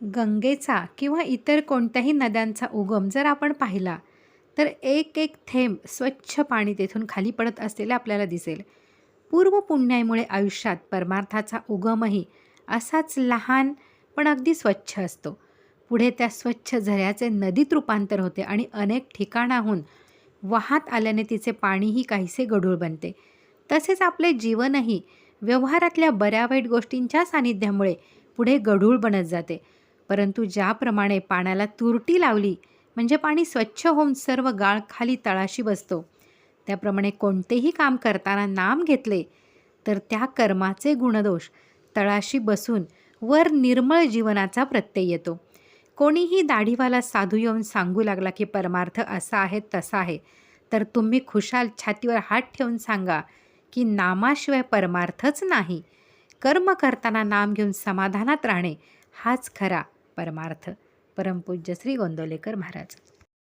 गंगेचा किंवा इतर कोणत्याही नद्यांचा उगम जर आपण पाहिला तर एक एक थेंब स्वच्छ पाणी तेथून खाली पडत असलेले आपल्याला दिसेल. पूर्व पुण्यामुळे आयुष्यात परमार्थाचा उगमही असाच लहान पण अगदी स्वच्छ असतो. पुढे त्या स्वच्छ झऱ्याचे नदीत रूपांतर होते आणि अनेक ठिकाणाहून वाहत आल्याने तिचे पाणीही काहीसे गढूळ बनते. तसेच आपले जीवनही व्यवहारातल्या बऱ्या वाईट गोष्टींच्या सानिध्यामुळे पुढे गढूळ बनत जाते. परंतु ज्याप्रमाणे पाण्याला तुरटी लावली म्हणजे पाणी स्वच्छ होऊन सर्व गाळ खाली तळाशी बसतो. त्याप्रमाणे कोणतेही काम करताना नाम घेतले तर त्या कर्माचे गुणदोष. तळाशी बसून वर निर्मळ जीवनाचा प्रत्यय येतो. कोणीही दाढीवाला साधू येऊन सांगू लागला की परमार्थ असा आहे तसा आहे तर तुम्ही खुशाल छातीवर हात ठेवून सांगा की नामाशिवाय परमार्थच नाही. कर्म करताना नाम घेऊन समाधानात राहणे हाच खरा परमार्थ परमपूज्य श्री गोंदवलेकर महाराज.